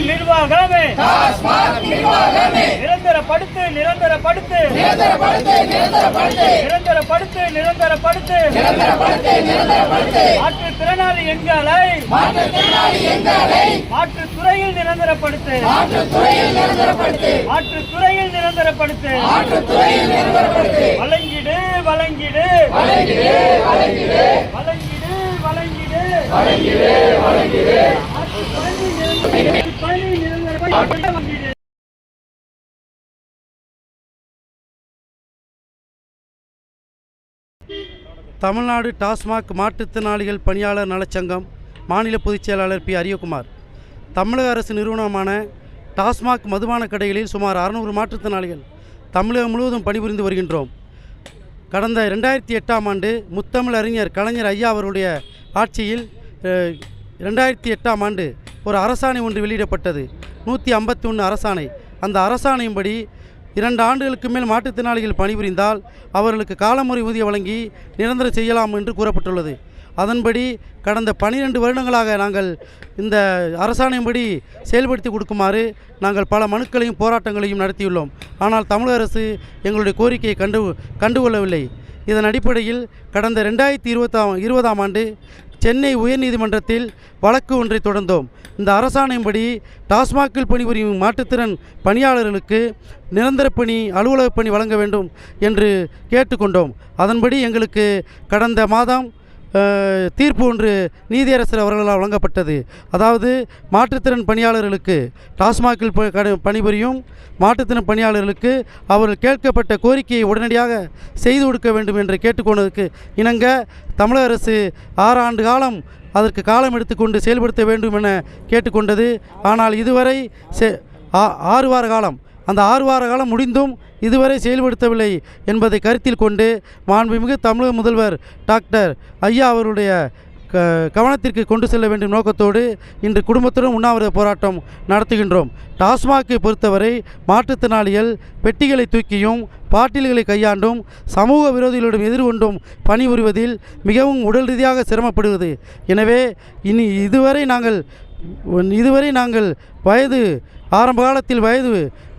நிர்வாகமே. நிரந்தரப்படுத்து நிரந்தரப்படுத்து. நிரந்தரப்படுத்து நிரந்தரப்படுத்து. மாற்றுத்திறனாளி எண்களை மாற்றுத்துறையில் நிரந்தரப்படுத்து. மாற்றுத்துறையில் நிரந்தரப்படுத்து. வழங்கிடு வழங்கிடு. வழங்கிடு வழங்கிடு. மாற்றுத்துறையில் நிரந்தரப்படுத்து. வழங்கிடு தமிழ்நாடு டாஸ்மாக் மாற்றுத்திறனாளிகள் பணியாளர் நலச்சங்கம் மாநில பொதுச் செயலாளர் பி. அரியகுமார். தமிழக அரசு நிறுவனமான டாஸ்மாக் மதுபான கடைகளில் சுமார் அறுநூறு மாற்றுத்திறனாளிகள் தமிழகம் முழுவதும் பணிபுரிந்து வருகின்றோம். கடந்த ரெண்டாயிரத்தி எட்டாம் ஆண்டு முத்தமிழ் அறிஞர் கலைஞர் ஐயா அவருடைய ஆட்சியில் ரெண்டாயிரத்தி எட்டாம் ஆண்டு ஒரு அரசாணை ஒன்று வெளியிடப்பட்டது. நூற்றி ஐம்பத்தி ஒன்று அரசாணை. அந்த அரசாணையின்படி இரண்டு ஆண்டுகளுக்கு மேல் மாற்றுத்திறனாளிகள் பணிபுரிந்தால் அவர்களுக்கு காலமுறை ஊதியம் வழங்கி நிரந்தரம் செய்யலாம் என்று கூறப்பட்டுள்ளது. அதன்படி கடந்த பனிரெண்டு வருடங்களாக நாங்கள் இந்த அரசாணையின்படி செயல்படுத்தி கொடுக்குமாறு நாங்கள் பல மனுக்களையும் போராட்டங்களையும் நடத்தியுள்ளோம். ஆனால் தமிழக அரசு எங்களுடைய கோரிக்கையை கண்டு கண்டுகொள்ளவில்லை. இதன் அடிப்படையில் கடந்த ரெண்டாயிரத்தி இருபத்தாம் இருபதாம் ஆண்டு சென்னை உயர்நீதிமன்றத்தில் வழக்கு ஒன்றை தொடர்ந்தோம். இந்த அரசாணையின்படி டாஸ்மாகில் பணிபுரியும் மாற்றுத்திறன் பணியாளர்களுக்கு நிரந்தர பணி அலுவலக பணி வழங்க வேண்டும் என்று கேட்டுக்கொண்டோம். அதன்படி எங்களுக்கு கடந்த மாதம் தீர்ப்பு ஒன்று நீதியரசர் அவர்களால் வழங்கப்பட்டது. அதாவது மாற்றுத்திறன் பணியாளர்களுக்கு டாஸ்மாகில் பணிபுரியும் மாற்றுத்திறன் பணியாளர்களுக்கு அவர்கள் கேட்கப்பட்ட கோரிக்கையை உடனடியாக செய்து கொடுக்க வேண்டும் என்று கேட்டுக்கொண்டதற்கு இணங்க தமிழக அரசு ஆறு ஆண்டு காலம் அதற்கு காலம் எடுத்துக்கொண்டு செயல்படுத்த வேண்டும் என கேட்டுக்கொண்டது. ஆனால் இதுவரை செ- ஆ- ஆறு வார காலம். அந்த ஆறு வார காலம் முடிந்தும் இதுவரை செயல்படுத்தவில்லை என்பதை கருத்தில் கொண்டு மாண்புமிகு தமிழக முதல்வர் டாக்டர் ஐயா அவருடைய க கவனத்திற்கு கொண்டு செல்ல வேண்டும் நோக்கத்தோடு இன்று குடும்பத்துடன் உண்ணாவிரத போராட்டம் நடத்துகின்றோம். டாஸ்மாகை பொறுத்தவரை மாற்றுத்திறனாளிகள் பெட்டிகளை தூக்கியும் பாட்டில்களை கையாண்டும் சமூக விரோதிகளிடம் எதிர்கொண்டும் பணிபுரிவதில் மிகவும் உடல் ரீதியாக சிரமப்படுவது எனவே இனி இதுவரை நாங்கள் இதுவரை நாங்கள் வயது ஆரம்ப காலத்தில் வயது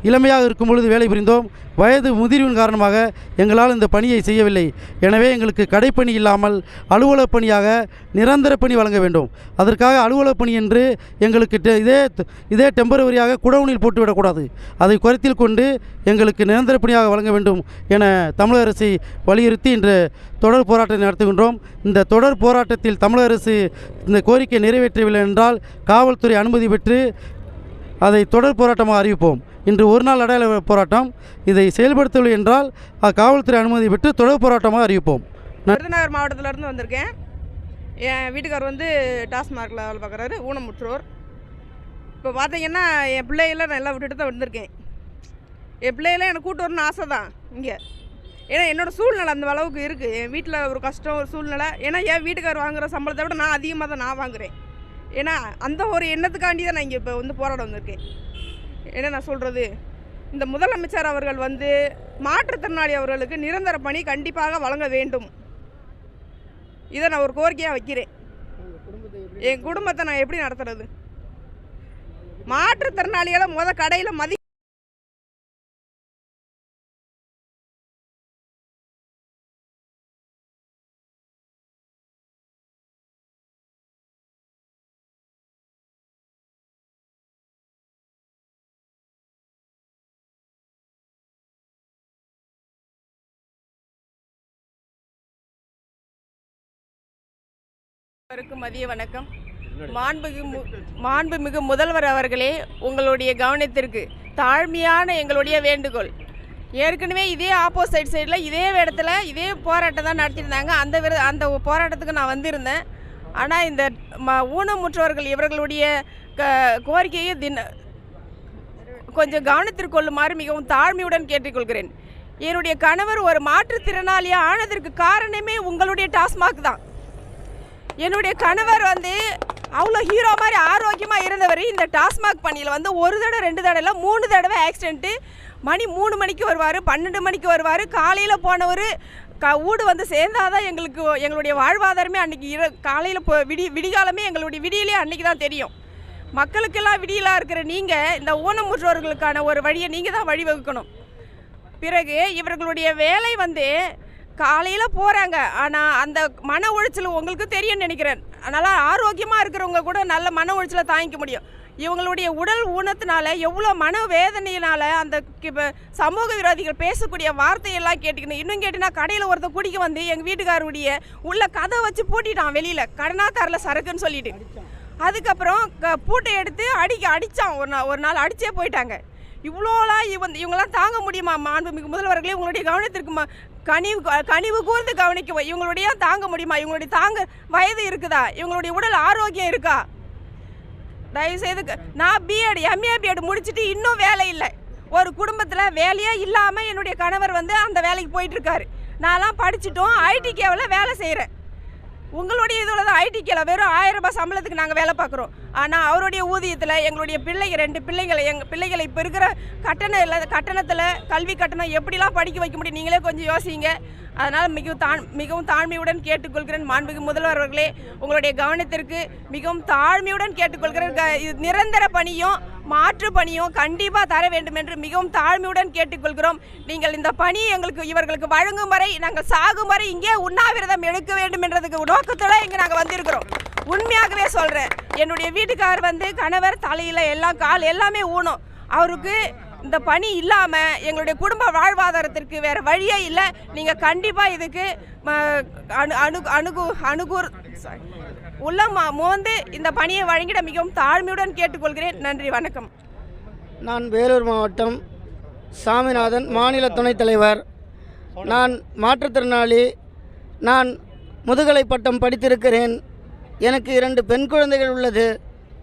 இளமையாக இருக்கும் பொழுது வேலை புரிந்தோம். வயது முதிர்வின் காரணமாக எங்களால் இந்த பணியை செய்யவில்லை. எனவே எங்களுக்கு கடைப்பணி இல்லாமல் அலுவலக பணியாக நிரந்தர பணி வழங்க வேண்டும். அதற்காக அலுவலக பணி என்று எங்களுக்கு டெ- இதே இதே டெம்பரவரியாக குடவுனில் போட்டுவிடக்கூடாது. அதை குறைத்தில் கொண்டு எங்களுக்கு நிரந்தர பணியாக வழங்க வேண்டும் என தமிழக அரசை வலியுறுத்தி இன்று தொடர் போராட்டம் நடத்துகின்றோம். இந்த தொடர் போராட்டத்தில் தமிழக அரசு இந்த கோரிக்கை நிறைவேற்றவில்லை என்றால் காவல்துறை அனுமதி பெற்று அதை தொடர் போராட்டமாக அறிவிப்போம். இன்று ஒரு நாள் அடையாள போராட்டம். இதை செயல்படுத்தவில்லை என்றால் காவல்துறை அனுமதி பெற்று தொடர் போராட்டமாக அறிவிப்போம். விருதுநகர் மாவட்டத்திலேருந்து வந்திருக்கேன். என் வீட்டுக்கார் வந்து டாஸ்மார்க்கில் வேலை பார்க்குறாரு ஊனமுற்றோர். இப்போ பார்த்தீங்கன்னா என் பிள்ளைகளை நான் எல்லாம் விட்டுட்டு தான் வந்திருக்கேன். என் பிள்ளைகளை எனக்கு கூட்டு வரணும்னு ஆசை தான் இங்கே. ஏன்னா என்னோடய சூழ்நிலை அந்த அளவுக்கு இருக்குது என் வீட்டில் ஒரு கஷ்டம் ஒரு சூழ்நிலை. ஏன்னா என் வீட்டுக்கார் வாங்குகிற சம்பளத்தை விட நான் அதிகமாக தான் நான் வாங்குறேன். ஏன்னா அந்த ஒரு எண்ணத்துக்காண்டி தான் நான் இங்கே இப்போ வந்து போராட வந்திருக்கேன். என்ன நான் சொல்கிறது இந்த முதலமைச்சர் அவர்கள் வந்து மாற்றுத்திறனாளி அவர்களுக்கு நிரந்தர பணி கண்டிப்பாக வழங்க வேண்டும். இதை நான் ஒரு கோரிக்கையாக வைக்கிறேன். என் குடும்பத்தை நான் எப்படி நடத்துறது? மாற்றுத்திறனாளிகளை முத கடையில் மதி அனைவருக்கும் மதிய வணக்கம். மாண்புமிகு மாண்புமிகு முதல்வர் அவர்களே உங்களுடைய கவனத்திற்கு தாழ்மையான எங்களுடைய வேண்டுகோள். ஏற்கனவே இதே ஆப்போசிட் சைடில் இதே இடத்துல இதே போராட்டம் தான் நடத்தியிருந்தாங்க. அந்த விர அந்த போராட்டத்துக்கு நான் வந்திருந்தேன். ஆனால் இந்த ம ஊனமுற்றவர்கள் இவர்களுடைய க கோரிக்கையை தின கொஞ்சம் கவனத்திற்கு கொள்ளுமாறு மிகவும் தாழ்மையுடன் கேட்டுக்கொள்கிறேன். என்னுடைய கணவர் ஒரு மாற்றுத்திறனாளியாக ஆனதற்கு காரணமே உங்களுடைய டாஸ்மாக் தான். என்னுடைய கணவர் வந்து அவ்வளோ ஹீரோ மாதிரி ஆரோக்கியமாக இருந்தவர். இந்த டாஸ்மாக் பணியில் வந்து ஒரு தடவை ரெண்டு தடவை இல்லை மூணு தடவை ஆக்சிடென்ட்டு மணி மூணு மணிக்கு வருவார் பன்னெண்டு மணிக்கு வருவார். காலையில் போனவர் க வீடு வந்து சேர்ந்தாதான் எங்களுக்கு எங்களுடைய வாழ்வாதாரமே அன்றைக்கி இரு காலையில் போ விடி விடிகாலமே எங்களுடைய விடியலே அன்றைக்கி தான் தெரியும். மக்களுக்கெல்லாம் விடியலாக இருக்கிற நீங்கள் இந்த ஊனமுற்றோர்களுக்கான ஒரு வழியை நீங்கள் தான் வழிவகுக்கணும். பிறகு இவர்களுடைய வேலை வந்து காலையில் போகிறாங்க ஆனால் அந்த மன உளைச்சல் உங்களுக்கு தெரியும் நினைக்கிறேன். அதனால் ஆரோக்கியமாக இருக்கிறவங்க கூட நல்ல மன உளைச்சலை தாங்கிக்க முடியும். இவங்களுடைய உடல் ஊனத்தினால எவ்வளோ மன வேதனையினால் அந்த கி- சமூக விரோதிகள் பேசக்கூடிய வார்த்தையெல்லாம் கேட்டுக்கணும் இன்னும் கேட்டினா கடையில் ஒருத்தர் குடிக்க வந்து எங்கள் வீட்டுக்காரருடைய உள்ள கதை வச்சு பூட்டிட்டான் வெளியில். கடனாக்காரில் சரக்குன்னு சொல்லிட்டு. அதுக்கப்புறம் க பூட்டை எடுத்து அடிக்க அடித்தான் ஒரு நாள் ஒரு நாள் அடித்தே போயிட்டாங்க. இவ்வளோலாம் இவன் இவங்களாம் தாங்க முடியுமா? மாண்புமிகு முதல்வர்களே உங்களுடைய கவனத்திற்கு கனிவு கனிவு கூர்ந்து கவனிக்கும் இவங்களுடைய தாங்க முடியுமா? இவங்களுடைய தாங்க வயது இருக்குதா? இவங்களுடைய உடல் ஆரோக்கியம் இருக்கா? தயவுசெய்து க- நான் பிஎட் எம்ஏ பிஎட் முடிச்சுட்டு இன்னும் வேலை இல்லை. ஒரு குடும்பத்தில் வேலையே இல்லாமல் என்னுடைய கணவர் வந்து அந்த வேலைக்கு போயிட்டு இருக்காரு. நான்லாம் படிச்சுட்டும் ஐடி கேவில் வேலை செய்கிறேன் உங்களுடைய இதில் தான் ஐடி கீழே வெறும் ஆயிரம் ரூபாய் சம்பளத்துக்கு நாங்கள் வேலை பார்க்குறோம். ஆனால் அவருடைய ஊதியத்தில் எங்களுடைய பிள்ளைங்க ரெண்டு பிள்ளைங்களை எங்கள் பிள்ளைகளை இப்போ இருக்கிற கட்டணம் இல்லை கட்டணத்தில் கல்வி கட்டணம் எப்படிலாம் படிக்க வைக்க முடியும் நீங்களே கொஞ்சம் யோசிங்க. அதனால் மிகவும் தான் மிகவும் தாழ்மையுடன் கேட்டுக்கொள்கிறேன் மாண்புமிகு முதல்வர் அவர்களே. உங்களுடைய கவனத்திற்கு மிகவும் தாழ்மையுடன் கேட்டுக்கொள்கிறேன். நிரந்தர பணியும் மாற்று பணியும் கண்டிப்பாக தர வேண்டும் என்று மிகவும் தாழ்மையுடன் கேட்டுக்கொள்கிறோம். நீங்கள் இந்த பணி எங்களுக்கு இவர்களுக்கு வழங்கும் வரை நாங்கள் சாகும் வரை இங்கே உண்ணாவிரதம் எடுக்க வேண்டும் என்றதுக்கு நோக்கத்தோடு இங்கே நாங்கள் வந்திருக்கிறோம். உண்மையாகவே சொல்கிறேன் என்னுடைய வீட்டுக்கார் வந்து கணவர் தலையில் எல்லாம் கால் எல்லாமே ஊனும் அவருக்கு இந்த பணி இல்லாமல் எங்களுடைய குடும்ப வாழ்வாதாரத்திற்கு வேறு வழியே இல்லை. நீங்கள் கண்டிப்பாக இதுக்கு ம, அணு அணு அணுகு அணுகூர். உள்ளம் மோந்து இந்த பணியை வழங்கிட மிகவும் தாழ்மையுடன் கேட்டுக்கொள்கிறேன். நன்றி வணக்கம். நான் வேலூர் மாவட்டம் சாமிநாதன் மாநில துணைத் தலைவர். நான் மாற்றுத்திறனாளி. நான் முதுகலை பட்டம் படித்திருக்கிறேன். எனக்கு இரண்டு பெண் குழந்தைகள் உள்ளது.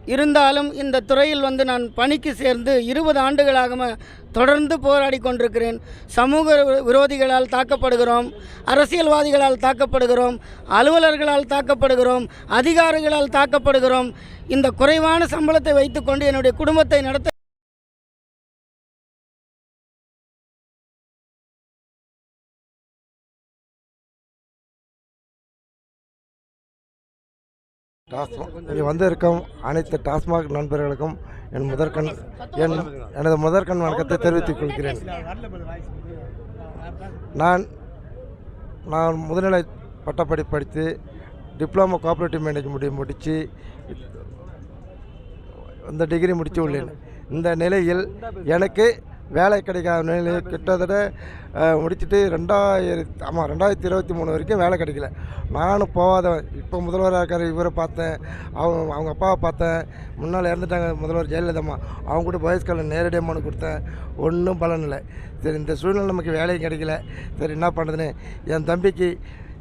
இருந்தாலும் இந்த துறையில் வந்து நான் பணிக்கு சேர்ந்து இருபது ஆண்டுகளாக தொடர்ந்து போராடி கொண்டிருக்கிறேன். சமூக விரோதிகளால் தாக்கப்படுகிறோம் அரசியல்வாதிகளால் தாக்கப்படுகிறோம் அலுவலர்களால் தாக்கப்படுகிறோம் அதிகாரிகளால் தாக்கப்படுகிறோம். இந்த குறைவான சம்பளத்தை வைத்துக்கொண்டு என்னுடைய குடும்பத்தை நடத்த டாஸ்மாக். இங்கே வந்திருக்கும் அனைத்து டாஸ்மாக் நண்பர்களுக்கும் என் முதற்கண் என் எனது முதற்கண் வணக்கத்தை தெரிவித்துக் கொள்கிறேன். நான் நான் முதுநிலை பட்டப்படி படித்து டிப்ளமோ கோஆப்ரேட்டிவ் மேனேஜ்மெண்ட் முடித்து இந்த டிகிரி முடித்து உள்ளேன். இந்த நிலையில் எனக்கு வேலை கிடைக்காத நிலையில் கிட்டத்தட்ட முடிச்சுட்டு ரெண்டாயிரத்தி ஆமாம் ரெண்டாயிரத்தி இருபத்தி மூணு வரைக்கும் வேலை கிடைக்கல. நானும் போகாதவன். இப்போ முதல்வராக இருக்கார் இவரை பார்த்தேன். அவங்க அவங்க அப்பாவை பார்த்தேன். முன்னால் இறந்துட்டாங்க முதல்வர் ஜெயலலிதாம்மா. அவங்க கூட வயசுக்கால நேரடியாக மனு கொடுத்தேன். ஒன்றும் பலன் இல்லை. சரி இந்த சூழ்நிலை நமக்கு வேலையும் கிடைக்கல. சரி என்ன பண்ணுறதுன்னு என் தம்பிக்கு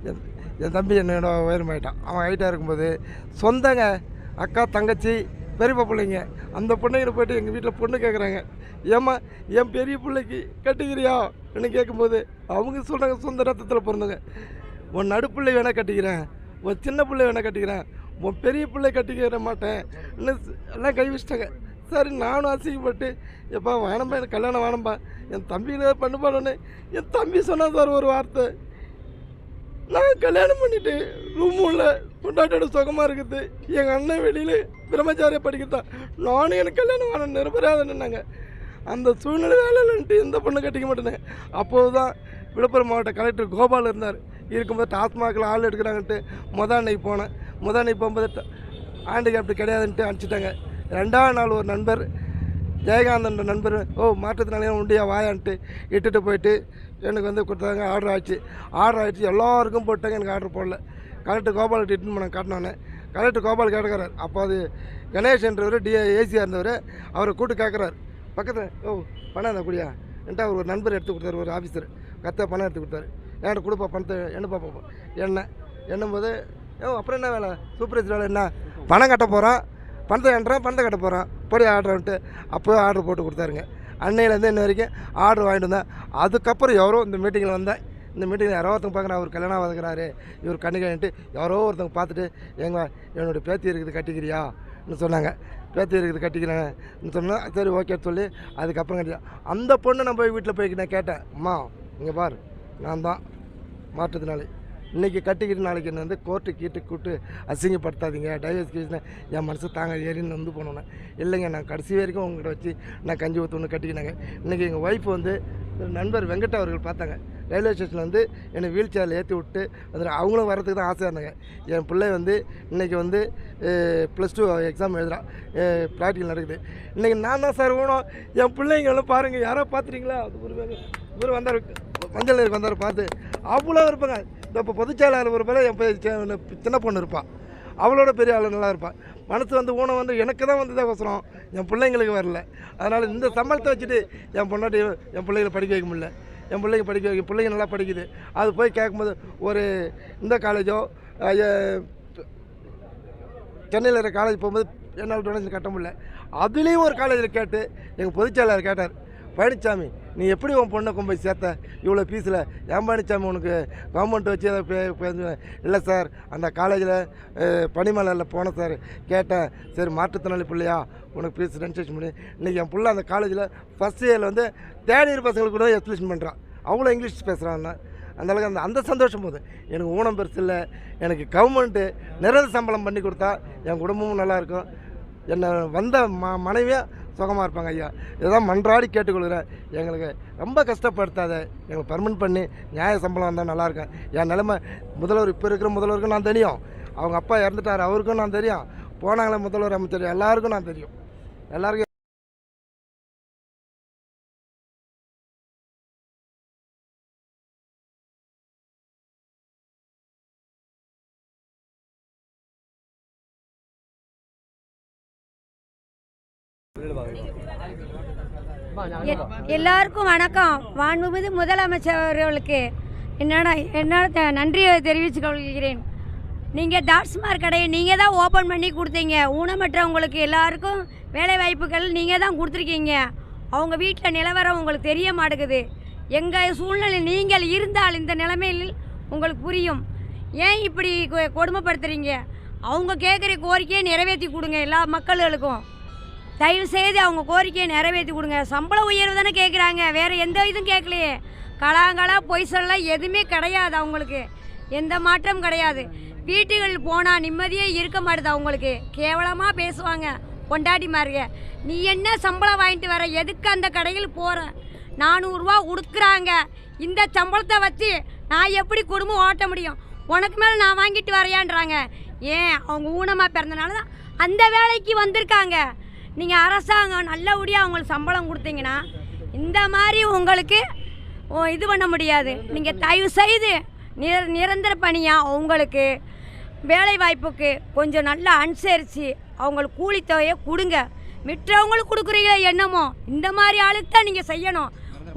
என் என் தம்பி என்னோட உயரமாயிட்டான் அவன் ஹைட்டாக இருக்கும்போது சொந்தங்க அக்கா தங்கச்சி பெரியப்பா பிள்ளைங்க. அந்த பொண்ணுங்கிட்ட போயிட்டு எங்கள் வீட்டில் பொண்ணு கேட்குறாங்க ஏம்மா என் பெரிய பிள்ளைக்கு கட்டிக்கிறியா? அப்படின்னு கேட்கும்போது அவங்க சொல்கிறாங்க சொந்த ரத்தத்தில் பிறந்தவங்க. உன் நடுப்பிள்ளை வேணால் கட்டிக்கிறேன். உன் சின்ன பிள்ளை வேணால் கட்டிக்கிறேன். உன் பெரிய பிள்ளை கட்டிக்கிற மாட்டேன். எல்லாம் கைவிச்சிட்டாங்க சரி நானும் அசிங்கப்பட்டு எப்பா வேணாம்பா எனக்கு கல்யாணம் வேணாம்பா. என் தம்பி பண்ணு என் தம்பி சொன்னா சார் ஒரு வார்த்தை. நான் கல்யாணம் பண்ணிட்டு ரூம் உள்ள கொண்டாட்டோட சுகமாக இருக்குது எங்கள் அண்ணன் வெளியில் பிரம்மச்சாரியை படிக்கத்தான் நானும் எனக்கு கல்யாணம் வேணும் நிரபராதன்னாங்க அந்த சூழ்நிலை வேலைன்ட்டு எந்த பொண்ணு கட்டிக்க மாட்டேனே. அப்போது தான் விழுப்புரம் மாவட்ட கலெக்டர் கோபால் இருந்தார். இருக்கும்போது டாஸ்மாகில் ஆள் எடுக்கிறாங்கன்ட்டு முத அன்னைக்கு போனேன். முத அன்னைக்கு போகும்போது ஹேண்டிகேப்டு கிடையாதுன்ட்டு அனுப்பிச்சிட்டாங்க. ரெண்டாவது நாள் ஒரு நண்பர் ஜெயகாந்தன் நண்பர் ஓ மாற்றத்தினாலே உண்டியா வாயான்ட்டு இட்டுட்டு போயிட்டு எனக்கு வந்து கொடுத்தாங்க ஆர்டர் ஆச்சு. ஆர்டர் ஆகிடுச்சு எல்லாருக்கும் போட்டாங்க எனக்கு ஆர்டர் போடல. கலெக்டர் கோபால் ட்ரீட்மெண்ட் பண்ண காட்டினோன்னே கலெக்டர் கோபால் கேட்குறாரு அப்போ அது கணேஷ்ன்றவர் டிஏ ஏசியாக இருந்தவர் அவரை கூட்டு கேட்குறாரு பக்கத்தில் ஓ பணம் அந்த குடியா? என்கிட்ட அவர் ஒரு நண்பர் எடுத்து கொடுத்தாரு ஒரு ஆஃபீஸர் கத்த பணம் எடுத்து கொடுத்தாரு. என்கிட்ட கொடுப்பா பணத்தை எண்ணுப்பா பார்ப்போம் என்ன? என்னும்போது ஓ அப்புறம் என்ன வேலை? சூப்பர்வைசர் வேலை என்ன? பணம் கட்ட போகிறோம் பணத்தை கட்டுறான் பணத்தை கட்ட போகிறான் பொடி ஆர்டர்ன்ட்டு அப்போ ஆர்டர் போட்டு கொடுத்தாருங்க. அன்னையிலேருந்து இன்ன வரைக்கும் ஆர்டர் வாங்கிட்டு வந்தேன். அதுக்கப்புறம் எவரோ இந்த மீட்டிங்கில் வந்தேன். இந்த மீட்டிங்கில் யாரோ ஒருத்தங்க பார்க்குறேன் அவர் கல்யாணம் வதக்குறாரு இவர் கண்ணுக்கிட்டு யாரோ ஒருத்தங்க பார்த்துட்டு எங்க என்னுடைய பேத்தி இருக்குது கட்டிக்கிறியான்னு சொன்னாங்க. பேத்தி இருக்குது கட்டிக்கிறேன்னு சொன்னால் சரி ஓகே சொல்லி அதுக்கப்புறம் கட்டியா அந்த பொண்ணு நான் போய் வீட்டில் போய் நான் கேட்டேன் அம்மா இங்கே பார் நான் தான் மாற்றுத்தினாலே. இன்றைக்கி கட்டிக்கிட்டு நாளைக்கு என்ன வந்து கோர்ட்டு கீட்டு கூட்டு அசிங்கப்படுத்தாதீங்க. டைவர்ஸ் கேஸ்னால் என் மனசு தாங்க ஏறின்னு வந்து போனோன்னே. இல்லைங்க நான் கடைசி வரைக்கும் உங்கள்கிட்ட வச்சு நான் கஞ்சி ஊற்று ஒன்று கட்டிக்கினாங்க. இன்றைக்கி எங்கள் ஒய்ஃப் வந்து நண்பர் வெங்கட் அவர்கள் பார்த்தாங்க. ரயில்வே ஸ்டேஷனில் வந்து என்னை வீல் சேரில் ஏற்றி விட்டு அதில் அவங்களும் வரதுக்கு தான் ஆசையாக இருந்தாங்க. என் பிள்ளை வந்து இன்றைக்கி வந்து ப்ளஸ் டூ எக்ஸாம் எழுதுகிறான் ப்ராக்டிக்கல் நடக்குது. இன்றைக்கி நான் தான் சார் ஓணும் என் பிள்ளைங்களும் பாருங்கள் யாரோ பார்த்துறீங்களா அது ஒரு வேலை. இவர் வந்தார். மஞ்சள் நேருக்கு வந்தார் பார்த்து. அவ்வளோ இருப்பாங்க. இப்போ பொதுச்செயலாளர் ஒரு பேர் என் சின்ன பொண்ணு இருப்பான் அவளோட பெரிய ஆள் நல்லா இருப்பான் மனசு வந்து ஊனம் வந்து எனக்கு தான் வந்து அவசரம் என் பிள்ளைங்களுக்கு வரல. அதனால் இந்த சம்பளத்தை வச்சுட்டு என் பொண்ணாட்டி என் பிள்ளைகளை படிக்க வைக்க முடியல. என் பிள்ளைங்க படிக்க வைக்க பிள்ளைங்க நல்லா படிக்குது. அது போய் கேட்கும்போது ஒரு இந்த காலேஜோ சென்னையில் இருக்கிற காலேஜ் போகும்போது என்னால் டொனேஷன் கட்ட முடியல. அதுலேயும் ஒரு காலேஜில் கேட்டு எங்கள் பொதுச்செயலாளர் கேட்டார். பழனிசாமி நீ எப்படி உன் பொண்ணை கொண்டு போய் சேர்த்த? இவ்வளோ ஃபீஸில் ஏன் பழனிசாமி உனக்கு கவர்மெண்ட் வச்சு அதை இல்லை சார் அந்த காலேஜில் பனிமலையில் போனேன் சார் கேட்டேன் சரி மாற்றுத்திறனாளி பிள்ளையா? உனக்கு ஃபீஸ் ரெஜிஸ்ட்ரேஷன் பண்ணி. இன்றைக்கி என் பிள்ளை அந்த காலேஜில் ஃபஸ்ட் இயரில் வந்து தேனியர் பசங்களுக்கு கூட எக்ஸ்பிளேஷன் பண்ணுறான் அவ்வளோ இங்கிலீஷ் பேசுகிறான் அந்த அளவுக்கு அந்த அந்த சந்தோஷம் போதும் எனக்கு ஊனம் பெருசு இல்லை. எனக்கு கவர்மெண்ட்டு நிரந்தர சம்பளம் பண்ணி கொடுத்தா என் குடும்பமும் நல்லாயிருக்கும் என்னை வந்த ம மனைவியாக சுகமாக இருப்பாங்க ஐயா. இதுதான் மன்றாடி கேட்டுக்கொள்கிறேன் எங்களுக்கு ரொம்ப கஷ்டப்படுத்தாத எங்களுக்கு பர்மனெண்ட் பண்ணி நியாய சம்பளம் வந்தால் நல்லாயிருக்கும் என் நிலைமை முதல்வர் இப்போ இருக்கிற முதல்வருக்கும் நான் தெரியும். அவங்க அப்பா இறந்துட்டார் அவருக்கும் நான் தெரியும். போனாங்களே முதல்வர் அமைச்சர் எல்லாருக்கும் நான் தெரியும். எல்லாருக்கும் எல்லாருக்கும் வணக்கம். மாண்புமிகு முதலமைச்சர் அவர்களுக்கு என்னோட என்னோட நன்றியை தெரிவித்து கொள்கிறேன். நீங்கள் டாஸ்மாக் கடையை நீங்கள் தான் ஓப்பன் பண்ணி கொடுத்தீங்க. ஊனமற்றவங்களுக்கு எல்லாருக்கும் வேலை வாய்ப்புகள் நீங்கள் தான் கொடுத்துருக்கீங்க. அவங்க வீட்டில் நிலவரம் உங்களுக்கு தெரிய மாட்டேங்குது. எங்கள் சூழ்நிலை நீங்கள் இருந்தால் இந்த நிலைமையில் உங்களுக்கு புரியும். ஏன் இப்படி கொ- அவங்க கேட்குற கோரிக்கையை நிறைவேற்றி கொடுங்க எல்லா மக்களுக்கும். தயவு செய்து அவங்க கோரிக்கையை நிறைவேற்றி கொடுங்க. சம்பள உயர்வு தானே கேட்குறாங்க வேறு எந்த இதுவும் கேட்கலையே. கலாங்கலா பொய் சொல்ல எதுவுமே கிடையாது அவங்களுக்கு. எந்த மாற்றம் கிடையாது. வீட்டுகள் போனால் நிம்மதியே இருக்க மாட்டுது அவங்களுக்கு. கேவலமாக பேசுவாங்க. கொண்டாட்டிமாருங்க நீ என்ன சம்பளம் வாங்கிட்டு வர? எதுக்கு அந்த கடையில் போகிற நானூறுரூவா கொடுக்குறாங்க இந்த சம்பளத்தை வச்சு நான் எப்படி குடும்பம் ஓட்ட முடியும்? உனக்கு மேலே நான் வாங்கிட்டு வரையான்றாங்க. ஏன்? அவங்க ஊனமாக பிறந்தனால தான் அந்த வேலைக்கு வந்திருக்காங்க. நீங்கள் அரசாங்கம் நல்லபடியாக அவங்களுக்கு சம்பளம் கொடுத்தீங்கன்னா இந்த மாதிரி உங்களுக்கு இது பண்ண முடியாது. நீங்கள் தயவு செய்து நிர நிரந்தர பணியாக உங்களுக்கு வேலை வாய்ப்புக்கு கொஞ்சம் நல்லா அனுசரித்து அவங்களுக்கு கூலித்தொகையை கொடுங்க. மற்றவங்களுக்கு கொடுக்குறீங்களோ என்னமோ இந்த மாதிரி ஆளுக்கு தான் நீங்கள் செய்யணும்.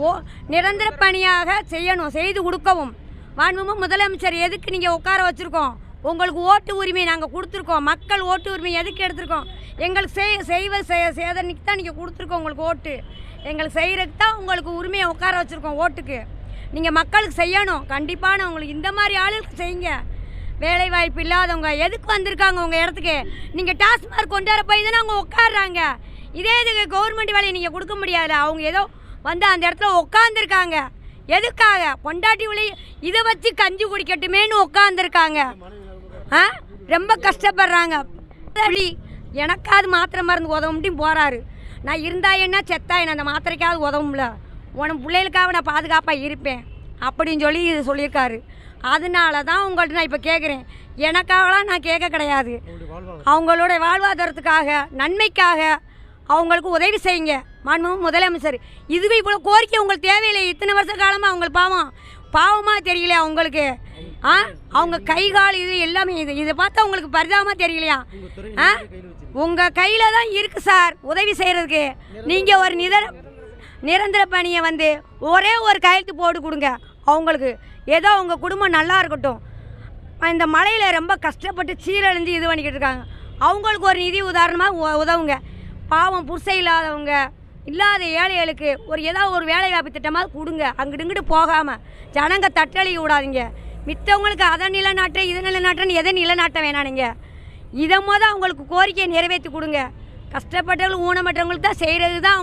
ஓ நிரந்தர பணியாக செய்யணும் செய்து கொடுக்கவும். மாண்புமிகு முதலமைச்சர் எதுக்கு நீங்கள் உட்கார வச்சுருக்கோம்? உங்களுக்கு ஓட்டு உரிமை நாங்கள் கொடுத்துருக்கோம். மக்கள் ஓட்டு உரிமை எதுக்கு எடுத்திருக்கோம்? எங்களுக்கு செய் செய்வ செய்ய சேதனைக்கு தான் நீங்கள் கொடுத்துருக்கோம் உங்களுக்கு ஓட்டு. எங்களுக்கு செய்கிறதுக்கு தான் உங்களுக்கு உரிமையை உட்கார வச்சுருக்கோம் ஓட்டுக்கு. நீங்கள் மக்களுக்கு செய்யணும். கண்டிப்பான உங்களுக்கு இந்த மாதிரி ஆளுகளுக்கு செய்யுங்க. வேலை வாய்ப்பு இல்லாதவங்க எதுக்கு வந்திருக்காங்க உங்கள் இடத்துக்கு? நீங்கள் டாஸ்மார்க் கொண்டு வர போய் தானே அவங்க உட்காடுறாங்க இதே இதுக்கு கவர்மெண்ட் வேலையை நீங்கள் கொடுக்க முடியாது. அவங்க ஏதோ வந்து அந்த இடத்துல உட்காந்துருக்காங்க எதுக்காக? பொண்டாட்டி விலை இதை வச்சு கஞ்சி குடிக்கட்டுமேன்னு உட்காந்துருக்காங்க ஆ? ரொம்ப கஷ்டப்படுறாங்க. அப்படி எனக்காவது மாத்திரை மருந்து உதவும்ட்டு போகிறாரு நான் இருந்தா என்ன செத்தா என்ன அந்த மாத்திரைக்காவது உதவும்ல உன பிள்ளைகளுக்காக நான் பாதுகாப்பாக இருப்பேன். அப்படின்னு சொல்லி இது சொல்லியிருக்காரு. அதனால தான் உங்கள்ட்ட நான் இப்போ கேட்குறேன் எனக்காகலாம் நான் கேட்க கிடையாது. அவங்களோட வாழ்வாதாரத்துக்காக நன்மைக்காக அவங்களுக்கு உதவி செய்யுங்க. மாண்புமிகு முதலமைச்சர் இதுவே இவ்வளோ கோரிக்கை உங்களுக்கு தேவையில்லை இத்தனை வருஷ காலமாக அவங்களுக்கு பாவம். பாவமாக தெரியலையா உங்களுக்கு? ஆ? அவங்க கை கால் இது எல்லாமே இது. இதை பார்த்தா உங்களுக்கு பரிதாபமாக தெரியலையா? ஆ? உங்கள் கையில் தான் இருக்குது சார் உதவி செய்கிறதுக்கு நீங்கள் ஒரு நிதர நிரந்தர பணியை வந்து ஒரே ஒரு கையெழுத்து போட்டு கொடுங்க. அவங்களுக்கு ஏதோ உங்கள் குடும்பம் நல்லா இருக்கட்டும். இந்த மழையில் ரொம்ப கஷ்டப்பட்டு சீரழிஞ்சு இது பண்ணிக்கிட்டு இருக்காங்க. அவங்களுக்கு ஒரு நிதி உதாரணமாக உதவுங்க. பாவம் புருஷை இல்லாதவங்க இல்லாத ஏழைகளுக்கு ஒரு ஏதாவது ஒரு வேலை வாய்ப்பு திட்டமாக கொடுங்க. அங்கிட்டு இங்கிட்டு போகாமல் ஜனங்க தட்டளி விடாதீங்க. மித்தவங்களுக்கு அதை நிலநாட்ட இதை நிலநாட்டன்னு எதை நிலநாட்ட வேணானுங்க. இதை மொதல் அவங்களுக்கு கோரிக்கையை நிறைவேற்றி கொடுங்க. கஷ்டப்பட்டவங்களுக்கு ஊனமற்றவங்களுக்கு தான் செய்கிறது தான்